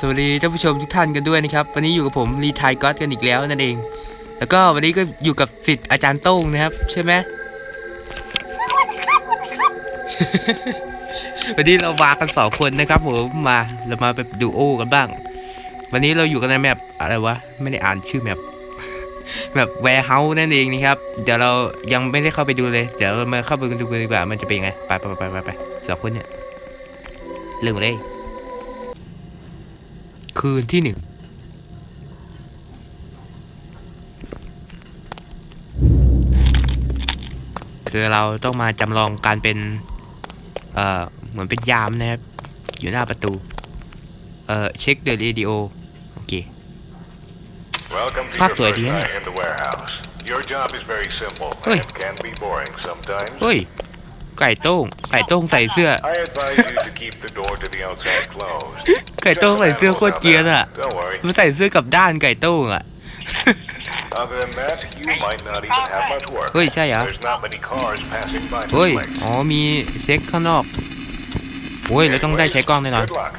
สวัสดีท่านผู้ชมทุกท่านกันด้วยนะครับวันนี้อยู่กับผมรีไทายก็อตกันอีกแล้วนั่นเอง แล้วก็วันนี้ก็อยู่กับสิทธิ์อาจารย์โต้งนะครับ ใช่ไหม วันนี้เรามากันสองคนนะครับผมมาเรามาแบบดูโอกันบ้าง วันนี้เราอยู่กันในแมปอะไรวะไม่ได้อ่านชื่อแมปแมปแวร์เฮาส์นั่นเองนะครับ เดี๋ยวเรายังไม่ได้เข้าไปดูเลย เดี๋ยวเรามาเข้าไปดูกันดีกว่ามันจะเป็นยังไงไปไปไปไปไปสองคนเนี่ยเรื่องเลย คืนที่หนึ่งคือเราต้องมาจำลองการเป็น เอ่อ เหมือนเป็นยามนะครับ อยู่หน้าประตู เอ่อ เช็คเดอะเรดิโอ โอเค Welcome to Phát your rồi first thì night ấy. in the warehouse. Your job is very simple Ôi. and can be boring sometimes. เฮ้ย ไก่โต้ง ไก่โต้งใส่เสื้อ I advise you to keep the door to the outside closed. ไก่โต้ง Just ใส่ some เสื้อ animals โคตรเกรียน out อะ there. Don't worry. มันใส่เสื้อกับด้านไก่โต้งอะ Other than that, you might not even have much work. เฮ้ย ใช่เหรอ There's not many cars passing by เฮ้ย this place. อ๋อ มีเช็คข้างนอกโอ้ยเราต้องได้ใช้กล้องแน่นอน Good luck.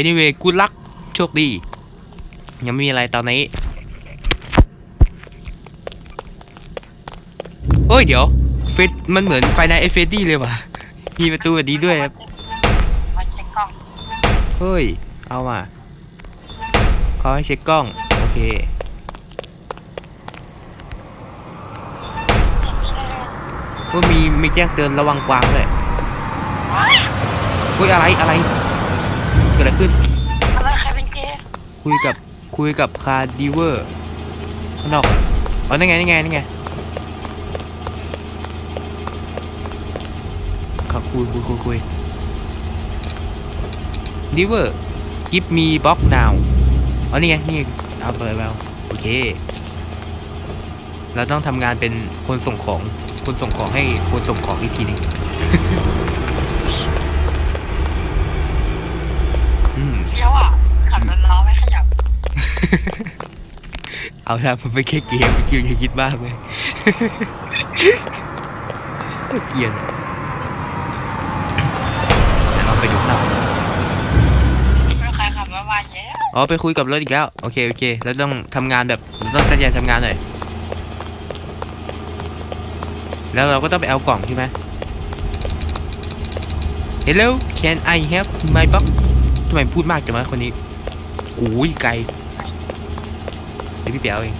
anyway good luck โชคดี ยังไม่มีอะไรตอนนี้ เฮ้ย เดี๋ยว เฟสมันเหมือนไฟในเอฟเฟดี้เลยว่ะ มีประตูแบบนี้ด้วยครับมาเช็คกล้องเฮ้ย เอามาเขาให้เช็คกล้อง โอเคก็มีมีแจ้งเตือนระวังกวางด้วยเฮ้ยอะไรอะไรเกิดอะไรขึ้น อะไรใครเป็นเกย์คุยกับคุยกับคาร์ดิเวอร์ข้างนอกเหรออ๋อนั่นไงนั่นไงนั่นไง ครับคุยคุยคุยคุยดิเวอร์กิฟมีบล็อกนาวอ๋อนี่ไงนี่ไงเอาไปแล้วโอเค เราต้องทำงานเป็นคนส่งของคนส่งของให้คนส่งของอีกทีหนึงอืมเลี้ยวอะขับรถล้อไม่ขยับ เอาละมันเป็นแค่เกมชิวอย่าคิดมากเลยก็เกรียนอะเดี๋ยวเราไปดูหน้า ไม่ใครขับมาบ้านเย อ๋อไปคุยกับรถอีกแล้วโอเคโอเคแล้วต้องทำงานแบบต้องตั้งใจทำงานหน่อยแล้วเราก็ต้องไปเอากล่องใช่ไหม Hello can I help my box ทำไมพูดมากจังวะคนนี้โอ้ยไกลเดี๋ยวพี่เปียวเอง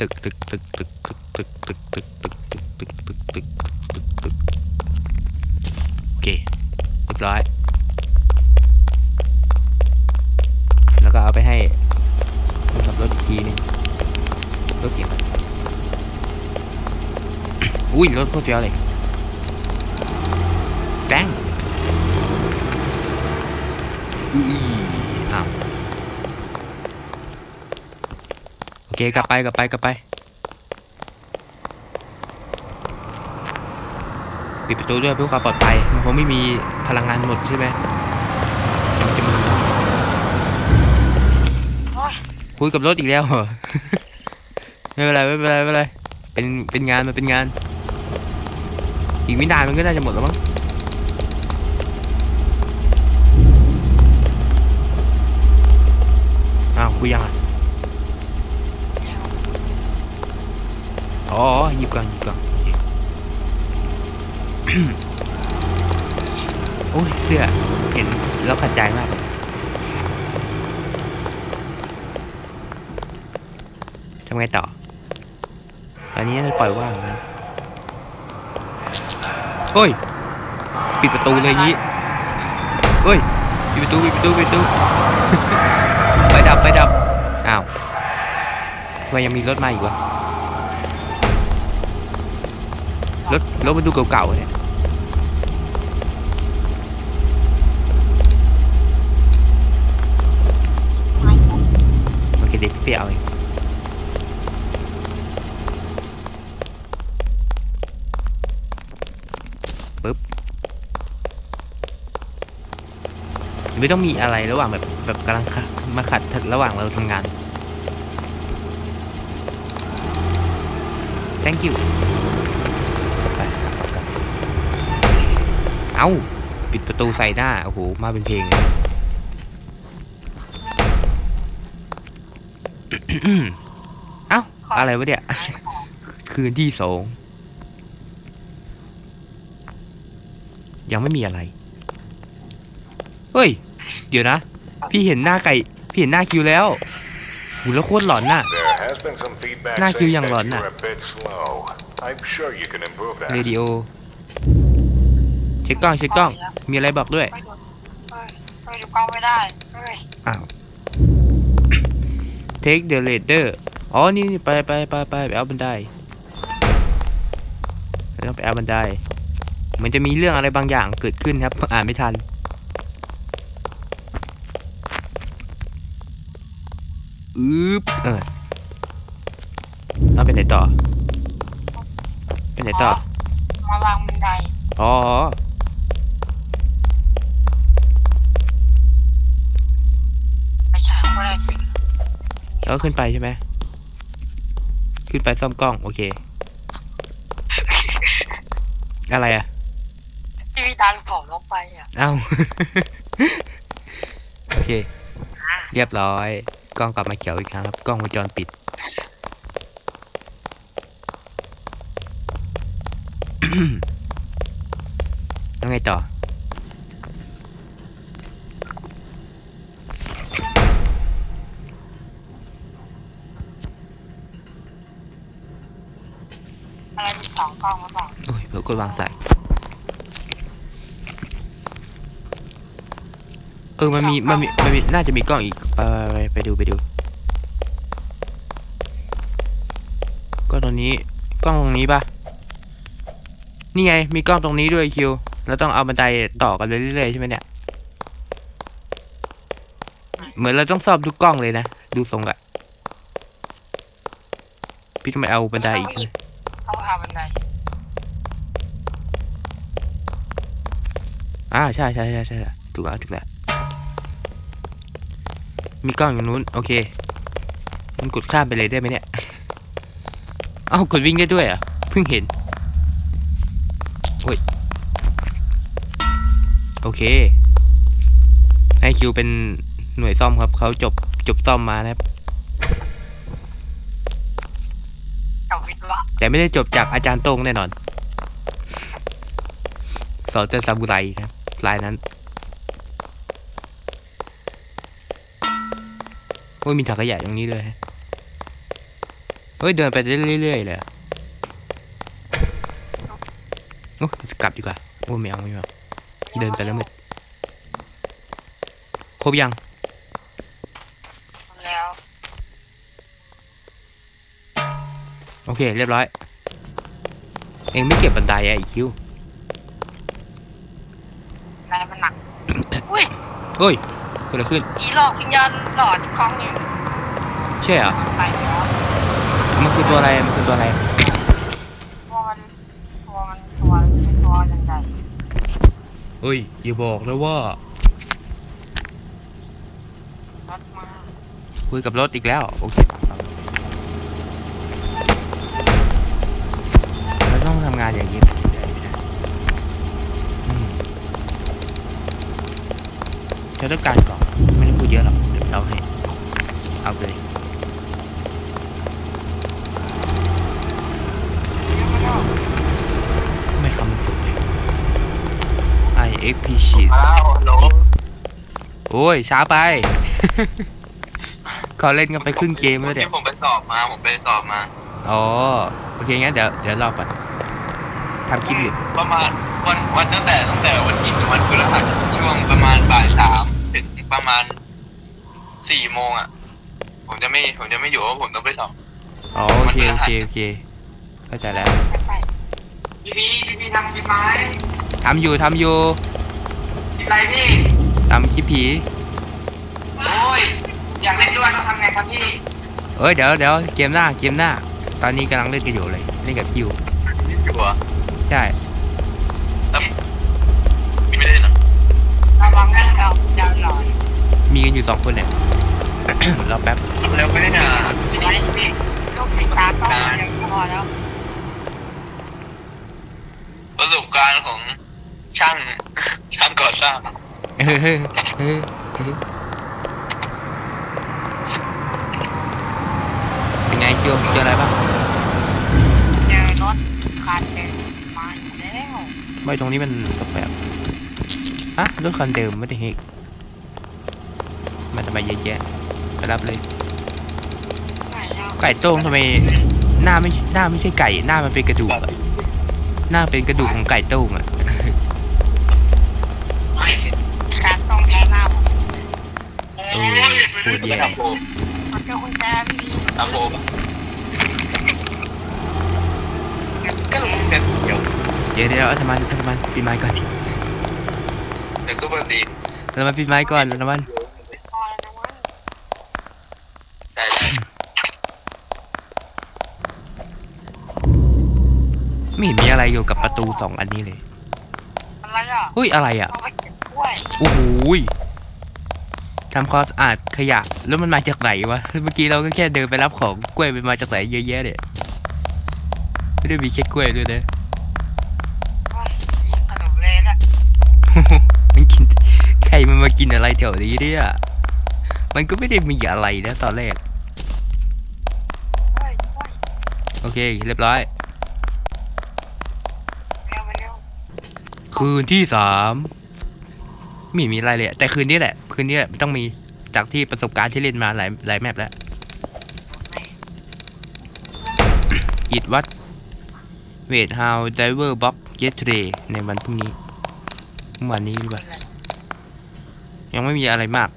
ตึกตึกตึกตึกตึกตึกตึกตึกตึกตึกตึกตึกตึกตึกตึกโอเคเรียบร้อย แล้ว ก็เอาไปให้คนขับรถอีกทีนึงรถเสียงอุ้ยรถโคตรเฟี้ยวเลยแบงอืออ้าวโอเคกลับไปกลับไปกลับไปปิดประตูด้วยเพื่อความปลอดภัยมันคงไม่มีพลังงานหมดใช่ไหมมันจะมี คุยกับรถอีกแล้วเหรอ ไม่เป็นไรไม่เป็นไรไม่เป็นไร เป็นเป็นงานมันเป็นงาน อีกไม่นานมันก็น่าจะหมดแล้วมั้งอ้าวคุยยังอะอ๋อหยิบก่อนหยิบก่อนโอเคโอ้ยเสื้อเห็นแล้วขัดใจมาก ทำไงต่อ ตอนนี้จะปล่อยว่างนะเฮ้ย ปิดประตูเลยงี้เฮ้ย ปิดประตู ปิดประตู ปิดประตูไฟดับไฟดับ อ้าวทำไมยังมีรถมาอีกวะ รถ รถมันดูเก่าๆเนี่ยโอเคเดี๋ยวพี่ไปเอาเอง ไม่ต้องมีอะไรระหว่างแบบแบบกำลังมาขัดระหว่างเราทำงาน thank you ไปเอาปิดประตูใส่หน้า โอ้โห มาเป็นเพลงเอ้า อะไรวะเนี่ย คืนที่สองยังไม่มีอะไร เฮ้ย เดี๋ยวนะ พี่เห็นหน้าไก่ พี่เห็นหน้าคิวแล้วหูแล้วโคตรหลอนน่ะ หน้าคิว saying ยังหลอนน่ะเรดิโอ เช็คกล้องเช็คกล้อง มีอะไรบอกด้วยไม่ดูเฮ้ยเฮ้ยดูกล้องไม่ได้เฮ้ยอ้าว take the ladder อ๋อ นี่ไปไปไปไปไปเอาบันไดต้องไปเอาบันไดมือนจะมีเรื่องอะไรบางอย่างเกิดขึ้นครับ อ่านไม่ทัน อึ๊บเออเราไปไหนต่อไปไหนต่อ มาวางบันไดอ๋อ ไปฉายก็ได้สิแล้วก็ขึ้นไปใช่ไหม ขึ้นไปซ่อมกล้อง โอเค อะไรอะ ที่พี่ดันผมลงไปอะ เอ้า โอเค เรียบร้อย กล้องกลับมาเขียวอีกครั้งครับ กล้องวงจรปิด แล้วไงต่อ อะไรมีสองกล้องหรือเปล่า โอ้ยเผื่อกดวางสาย ออมันมีมันมีมันมีน่าจะมีกล้องอีกไปไปไปไปดูไปดูกล้องตรงนี้กล้องตรงนี้ปะนี่ไงมีกล้องตรงนี้ด้วยคิวแล้วต้องเอาบันไดต่อกันไปเรื่อยๆใช่ไหมเนี่ยเหมือนเราต้องซ่อมทุกกล้องเลยนะดูทรงอะพี่ต้องไปเอาบันไดอีกใช่ไหมต้องหาบันไดอ่าใช่ใช่ใช่ใช่ถูกแล้วถูกแล้ว มีกล้องอยู่นู้น โอเค มันกดข้ามไปเลยได้ไหมเนี่ย เอ้ากดวิ่งได้ด้วยเหรอะ เพิ่งเห็น โอ้ย โอเค ให้คิวเป็นหน่วยซ่อมครับ เขาจบจบซ่อมมานะครับกับวิทย์วะแต่ไม่ได้จบจากอาจารย์โต้งแน่นอน สอนแต่ซาบูไรนะครับลายนั้น อ้ยมีถังขยะตรงนี้เลยฮะเฮ้ยเดินไปได้เรื่อยๆเลยอะโอ้ยกลับดีกว่าโอ้ไม่เอาไม่เอาเดินไปแล้วมึดครบยังแล้วโอเค เรียบร้อย เองไม่เก็บบันไดอะไอคิวนายมันหนักอุ้ยเฮ้ยเกิดอะไรขึ้นผีหลอกวิญญาณหลอดกล้องอยู่ใช่เหรอไปแล้วมันคือตัวอะไรมันคือตัวอะไรตัวมันตัวมันตัวตัวยังไงเฮ้ยอย่าบอกนะว่ารถมาคุยกับรถอีกแล้ว โอเค ฉันต้องการก่อนไม่ได้พูดเยอะหรอกเดี๋ยวเราให้เอาไปเลยไม่คำพูดเลย I F P sheet อ้าวฮัลโหลโอ้ยช้าไปเขาเล่นกันไปครึ่งเกมแล้วเนี่ยที่ผมไปสอบมา ผมไปสอบมา อ๋อ โอเคงั้นเดี๋ยวเดี๋ยวรอก่อนทำคลิปอยู่ ประมาณวันวันตั้งแต่ตั้งแต่วันที่ถึงวันพฤหัสช่วงประมาณบ่ายสามถึง ประมาณสี่โมงอะ ผมจะไม่ผมจะไม่อยู่เพราะผมต้องไปสอบอ๋อโอเคโอเคโอเคเข้าใจแล้วไปพี่พี่พี่พี่ทำคลิปไหมทำอยู่ทำอยู่คลิปอะไรพี่ทำคลิปผีโอ้ยอยากเล่นด้วยต้องทำไงครับพี่เอ้ยเดี๋ยวเดี๋ยวเกมหน้าเกมหน้า ตอนนี้กำลังเล่นกันอยู่เลยเล่นกับคิวเล่นอยู่เหรอใช่แล้วพี่ไม่เล่นเหรอระวังให้เราวิญญาณหลอน มีกันอยู่สองคนเนี่ยรอแป๊บแล้วไม่ได้นะพี่ไว้ที่ลูกติดตามต้องยังพอแล้ว ประสบการณ์ของช่างช่างก่อสร้างเออเออเออเออไงคิวเจออะไรบ้างเจอรถคันเดินมาอีกแล้วไม่ตรงนี้มันแปลกๆอะรถคันเดิมไม่ได้เฮก มันทำไมเยอะแยะไปรับเลยไหนอะไก่โต้งทำไมหน้าไม่หน้าไม่ใช่ไก่หน้ามันเป็นกระดูกอะหน้าเป็นกระดูกของไก่โต้งอะการต้องใช้หน้าผมเออพูดไปแย่ทำโบมันเจอคุณแจพี่ทำโบก็ลงเสร็จเดี๋ยวเดี๋ยวเดี๋ยวอัตมันอัตมันปิดไม้ก่อนเดี๋ยวก็บันดีอัตมันปิดไม้ก่อนอัตมัน พอแล้วนะเว้ย ได้ได้ ไม่เห็นมีอะไรเกี่ยวกับประตูสองอันนี้เลยอะไรอะเฮ้ยอะไรอะต้องไปเก็บกล้วยโอ้โหยทำความสะอาดขยะแล้วมันมาจากไหนวะเมื่อกี้เราก็แค่เดินไปรับของกล้วยมันมาจากไหนเยอะแยะเนี่ยไม่ได้มีแค่กล้วยด้วยนะ เฮ้ยกินขนมเลยแหละมันกินใครมันมากินอะไรแถวนี้เนี่ยมันก็ไม่ได้มีอะไรนะตอนแรก เฮ้ยเฮ้ยโอเค เรียบร้อย เร็วไปเร็ว คืนที่สามไม่มีอะไรเลยอะแต่คืนนี้แหละ คืนนี้แหละต้องมีจากที่ประสบการณ์ที่เล่นมาหลายหลายแมปแล้วอิดวัดเวทฮาวไดเวอร์บ็อกเยสเทรในวันพรุ่งนี้เมื่อวานนี้หรือเปล่ายังไม่มีอะไรมาก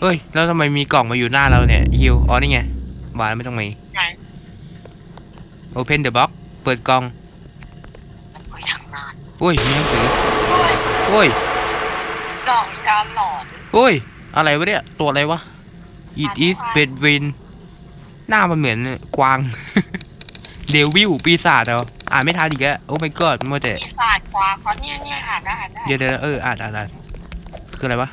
เฮ้ย แล้วทำไมมีกล่องมาอยู่หน้าเราเนี่ยฮิวอ๋อนี่ไงวานไม่ต้องมีไหน Open the box เปิดกล่อง โอ้ยมีหนังสือเฮ้ยโอ้ยดอกการหลอนโอ้ย อะไรวะเนี่ย ตัวอะไรวะ It is Bedouin หน้ามันเหมือนกวาง เดวิลปีศาจเหรออ่านไม่ทันอีกแล้วโอ้ my god มัวแต่ปีศาจกวางเขาเนี่ยเนี่ยอ่านได้อ่านได้เดี๋ยวเดี๋ยวเอออ่านอ่านอ่านคืออะไรวะ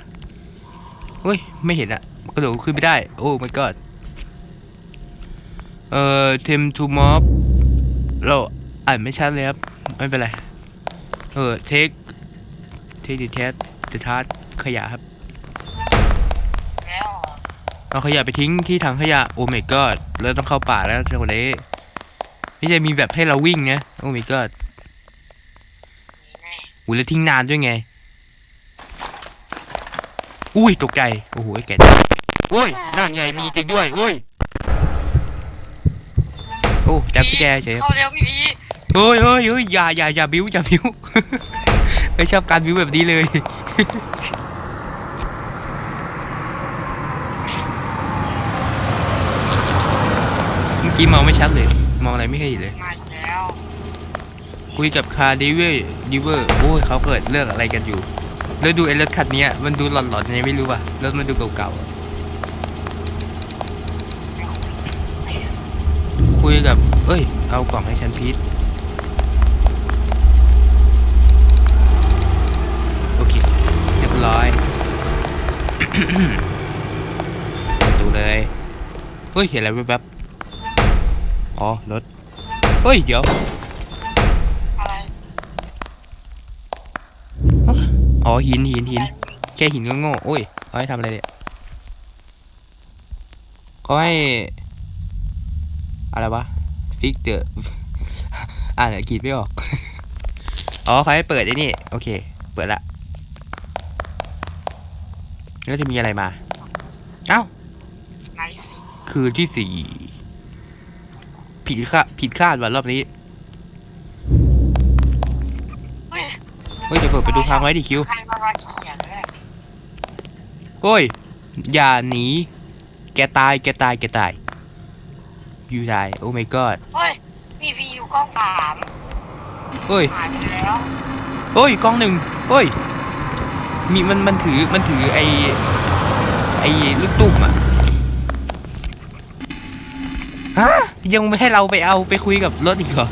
เฮ้ย ไม่เห็นอะกระโดดขึ้นไม่ได้ โอ้ my god เอ่อ Tem to mob เราอ่านไม่ชัดเลยครับ ไม่เป็นไร เออ take take the test the task ขยะครับ แล้วเหรอเอาขยะไปทิ้งที่ถังขยะโอ้ my god แล้วต้องเข้าป่าแล้วจังหวะนี้ไม่ใช่มีแบบให้เราวิ่งนะโอ้ my god มีแน่อุ้ยแล้วทิ้งนานด้วยไง อุ้ยตกใจโอ้โหไอ้แกโอ้ยนั่นไงมีจริงด้วยโอ้ยโอ้จับสแกร์เฉยเข้าเร็วพี่พี เฮ้ยเฮ้ยเฮ้ยอย่าอย่าอย่าบิ้วอย่าบิ้วไม่ชอบการบิ้วแบบนี้เลย เมื่อกี้มองไม่ชัดเลย มองอะไรไม่เคยเห็นเลย มาอีกแล้วคุยกับคาร์ดิเวอร์ดิเวอร์โอ้ยเขาเกิดเรื่องอะไรกันอยู่ แล้วดูไอ้รถคันเนี้ยมันดูหลอนๆยังไงไม่รู้ว่ะรถมันดูเก่าๆอะคุยกับ เอ้ย เอากล่องให้ฉันพีทโอเค เรียบร้อย ดูเลยเฮ้ยเห็นอะไรแวบๆอ๋อรถเฮ้ยเดี๋ยวอะไรอ๋อหินหินหินแค่หินก็โง่โอ้ยเขาให้ทำอะไรเนี่ยเขาให้อะไรวะฟิกเดออ่านอังกฤษไม่ออกอ๋อเขาให้เปิดไอ้นี่โอเค เปิดละ แล้วจะมีอะไรมา เอ้าไหนสิคืนที่สี่ผิดคาดผิดคาดว่ะรอบนี้ เฮ้ยเฮ้ยเดี๋ยวเปิดไปดูพังไว้ดิคิว ใครมาว่าเขียนเลยโอ้ย อย่าหนี แกตาย แกตาย แกตาย อยู่ตายโอ้ my god เฮ้ยพี่พีอยู่กล้องสามเฮ้ย หายไปแล้ว เฮ้ย กล้องหนึ่งเฮ้ย มีมันมันถือมันถือไอไอลูกตุ่มอะฮะยังไม่ให้เราไปเอาไปคุยกับรถอีกเหรอ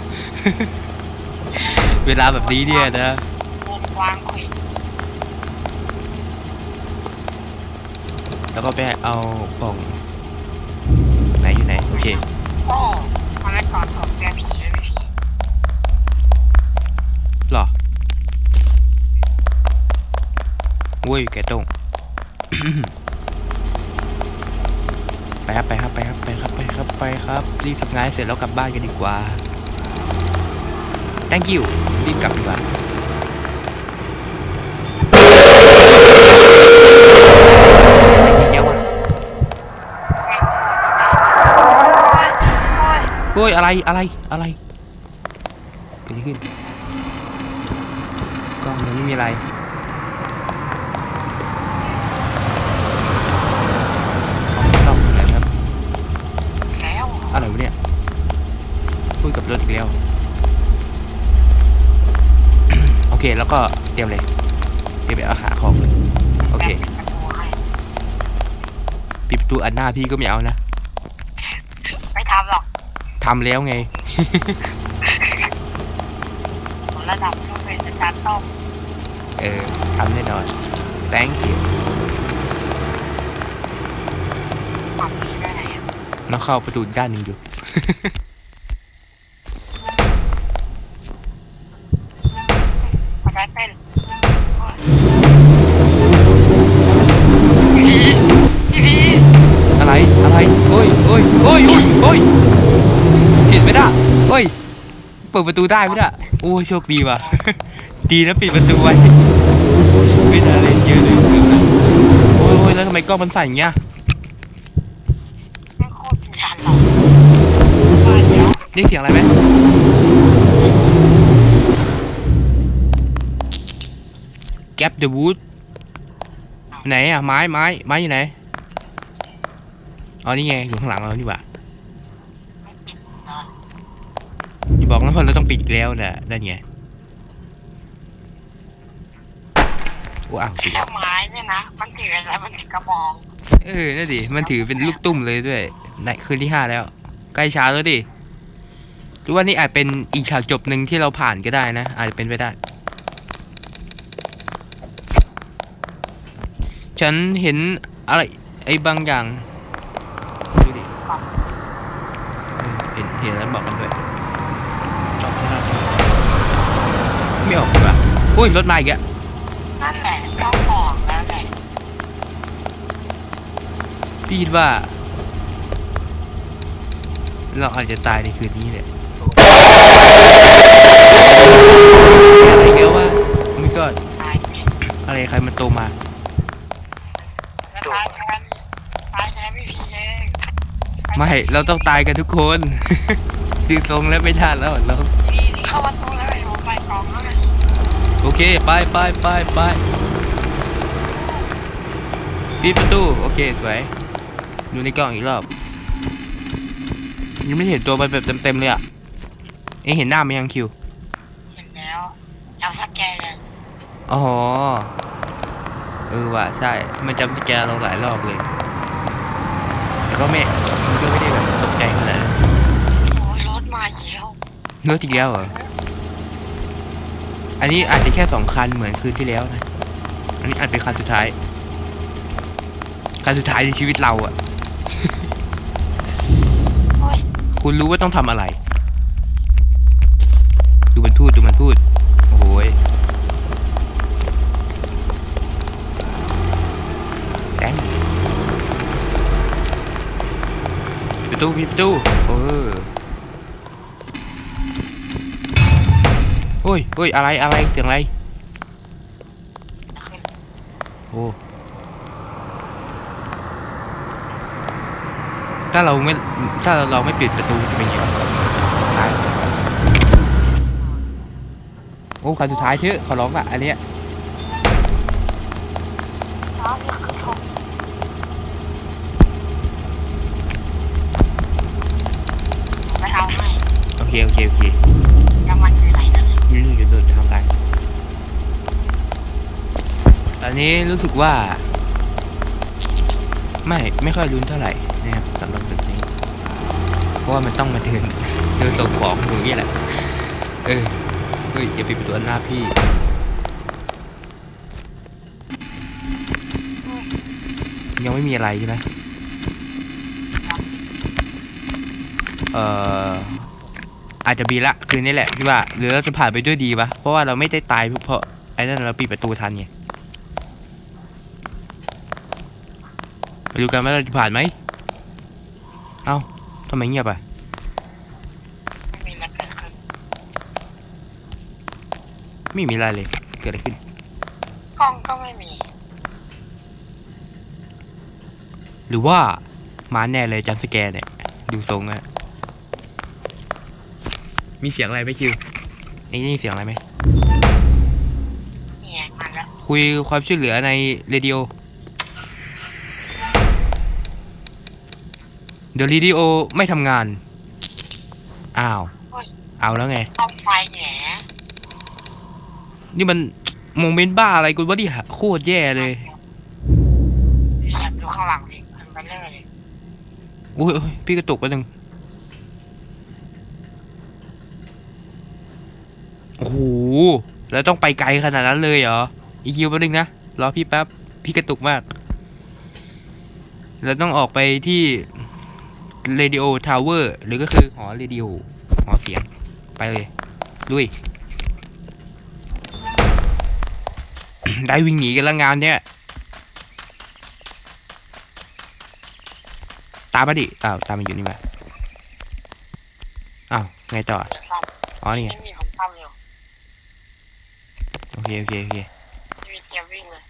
เวลาแบบนี้เนี่ยนะวงวางคุยแล้วก็ไปเอากล่องไหนอยู่ไหน โอเคโอ้มาแล้วก่อนถอดแกผีเลยพี่พี หรอ อุ้ยแกตรงไปครับไปครับไปครับไปครับไปครับไปครับรีบทำงานเสร็จแล้วกลับบ้านกันดีกว่า thank you รีบกลับดีกว่าเดี๋ยวอะโอ้ยเฮ้ยอะไรอะไรอะไรเกิดอะไรขึ้นกล้องมันไม่มีอะไรกล้องอะไรครับ แล้ว อะไรวะเนี่ยพูดกับรถอีกแล้ว โอเคแล้วก็เตรียมเลย เตรียมไปเอาหาของเลยโอเคแบบประตูให้ปิดประตูอันหน้าพี่ก็ไม่เอานะ ไม่ทำหรอกทำแล้วไงระดับต้องเป็นอาจารย์ต้องเออทำแน่นอน thank you แล้วเข้าประตูอีกด้านหนึ่งอยู่มาได้เป็นพี่พี่อะไร อะไร โอ้ยโอ้ยโอ้ยโอ้ยโอ้ยผิดไม่ได้โอ้ย เปิดประตูได้ไม่ได้โอ้ยโชคดีว่ะ ดีนะปิดประตูไว้ไม่น่าเล่นเยอะเลยเกือนะโอ้ยโอ้ยแล้วทำไมกล้องมันสั่นอย่างเงี้ย ไม่โคตรเป็นชันหรอกว่าเดี๋ยว ได้ยินเสียงอะไรไหมแก๊ปเดอะวูดไหนอะไม้ไม้ไม้อยู่ไหนอ๋อนี่ไงอยู่ข้างหลังเรานี่หว่าไม่ปิดนอนอย่าบอกนะว่าเราต้องปิดอีกแล้วนะนั่นไงว้าวปิดแล้แล้ววไม้เนี่ยนะมันถืออะไรมันถือกระบองเออนั่นดิมันถือเป็นลูกตุ้มเลยด้วยไหนคืนที่ห้าแล้ว ใกล้เช้าแล้วดิ หรือว่านี่อาจเป็นอีกฉากจบหนึ่งที่เราผ่านก็ได้นะ อาจจะเป็นไปได้ ฉันเห็นอะไร ไอ้บางอย่างดูดิเออเห็นเห็นแล้วบอกกันด้วยจบแล้วไม่ออกดีกว่าอุ้ยรถมาอีกแล้วนั่นแหละต้องบอกแล้วแหละพี่คิดว่า เราอาจจะตายในคืนนี้แหละ อะไรใครมันโตมาแล้วตายแทนตายแทนพี่พีเองไม่เราต้องตายกันทุกคนดูทรงแล้วไม่ทันแล้วเราดีที่เข้าประตูแล้วไอ้ผมไปกองแล้วไงโอเคไปไปไปไปปิดประตูโอเคสวยดูในกล้องอีกรอบยังไม่เห็นตัวมันแบบเต็มๆเลยอะเองเห็นหน้ามันยังคิวเห็นแล้วเอาสักแกเลย อ๋อ เออว่ะใช่ มันจำสแกนเราหลายรอบเลย แต่ก็ไม่มันก็ไม่ได้แบบตกใจขนาดนั้นโอ้ยรถมาเยอะรถอีกแล้วเหรอ อันนี้อาจจะแค่สองคันเหมือนคืนที่แล้วนะ อันนี้อาจเป็นคันสุดท้าย คันสุดท้ายในชีวิตเราอะ โอ้ยคุณรู้ว่าต้องทำอะไร ดูมันพูดดูมันพูด โอ้โหยแดงปิดประ ตูปิดประตูเออโอ้ยโอ้ยอะไรอะไรเสียงอะไรโอ้ถ้าเราไม่ถ้าเราเราไม่ปิดประตูจะเป็นยังไงตายโอ้คันสุดท้ายเถอะขอร้องละอันเนี้ย น้องอยากขึ้นทงไปเอาให้ โอ เคโอเคโอเคน้ำมันอยู่ไหนนั่นนี่รู้จะโดทำอะไรตอนนี้รู้สึกว่า ไม่ไม่ค่อยรุนเท่าไหร่นะครับสำหรับตึกนี้ เพราะว่ามันต้องมาเดินเดินส่งของอย่างนี้แหละ เออเฮ้ยอย่าปิดประตูอันหน้าพี่ยังไม่มีอะไรใช่ไหมเอ่อ อาจจะบีละคืนนี้แหละพี่ว่าหรือเราจะผ่านไปด้วยดีปะเพราะว่าเราไม่ได้ตายเพราะไอ้นั่นเราปิดประตูทันไงไปดูกันว่าเราจะผ่านไหมเอ้าทำไมเงียบอะไม่มีอะไรเกิดขึ้นไม่มีอะไรเลย เกิดอะไรขึ้น กล้องก็ไม่มี หรือว่ามาแน่เลยจัมสแกร์เนี่ย ดูทรงอะ มีเสียงอะไรไหมคิวเอ้ยได้ยินเสียงอะไรไหมเนี่ยมาแล้วคุยความช่วยเหลือในเรดิโอ เดี๋ยวเรดิโอไม่ทำงาน อ้าว เอาแล้วไงห้องไฟแหนนี่มันโมเมนต์บ้าอะไรกูว่าดิฮะโคตรแย่เลยแอบดูข้างหลังดิขึ้นไปเลย อุ้ยอุ๊ยพี่กระตุกไปหนึ่งโอ้โหแล้วต้องไปไกลขนาดนั้นเลยเหรอ อีกคิวแป๊บนึงนะ รอพี่แป๊บ พี่กระตุกมากแล้วต้องออกไปที่ Radio Tower หรือก็คือหอเรดิโอหอเสียง ไปเลยลุยได้วิ่งหนีกันล้วงานเนี้ยตามมาดิอ้าวตามมาอยู่นี่มาอ้าวไงต่ออมอ๋อนี่ไง ไม่มีผมซ่อมอยู่ โอเค โอเค โอเค ไม่มีเทียมวิ่งเลย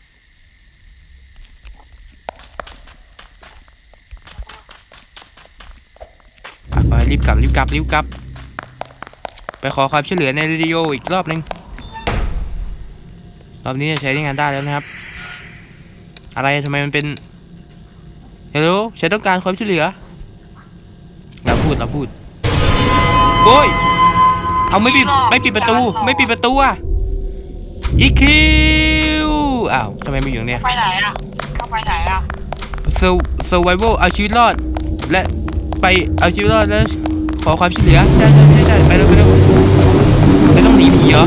ไปไปรีบกลับ รีบกลับ รีบกลับ ไปขอความช่วยเหลือในเรดิโออีกรอบหนึง รอบนี้จะใช้ได้งานได้แล้วนะครับ อะไรทำไมมันเป็นฮัลโหลฉันต้องการความช่วยเหลือเราพูดเราพูดโอ้ย เอาไม่ปิดไม่ปิดประตู ไม่ปิดประตูอะ อีคิวอ้าวทำไมมาอยู่ตรงเนี่ยไปไหนอะเข้าไปไหนอะเซอร์เซอร์ไวโเอาชีวิตรอด และไปเอาชีวิตรอดแล้ว ขอความช่วยเหลือใช่ใช่ใช่ใช่ไปเร็วไปเร็วไม่ต้องหนีผีเหรอ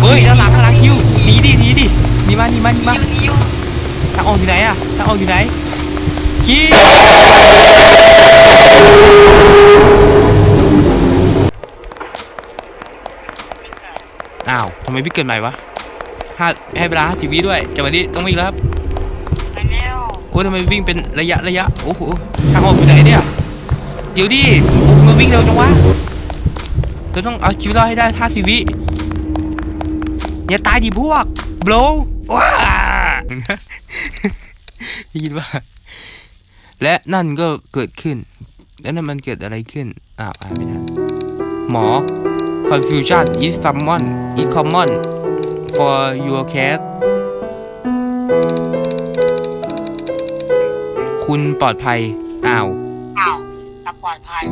เฮ้ยด้านหลังด้านหลังคิวหนีดิหนีดิหนีมาหนีมาหนีมานิ้วนิ้วทางออกอยู่ไหนอะทางออกอยู่ไหนคิว อ้าวทำไมพี่เกิดใหม่วะห้าให้เวลาห้าสิบวิด้วยจังหวะนี้ต้องวิ่งแล้วครับไปเร็วโอ้ยทำไมวิ่งเป็นระยะระยะโอ้โหทางออกอยู่ไหนเนี่ยเดี๋ยวดิโอ้โหมันวิ่งเร็วจังวะเราต้องเอาชีวิตรอดให้ได้ห้าสิบวิอย่าตายดิพวกโบรว้าได้ยินว่าและนั่นก็เกิดขึ้น แล้วนั่นมันเกิดอะไรขึ้นอ้าวอ่านไม่ทันหมอ confusion is common is common for your cat คุณปลอดภัย อ้าว อ้าวปลอดภัย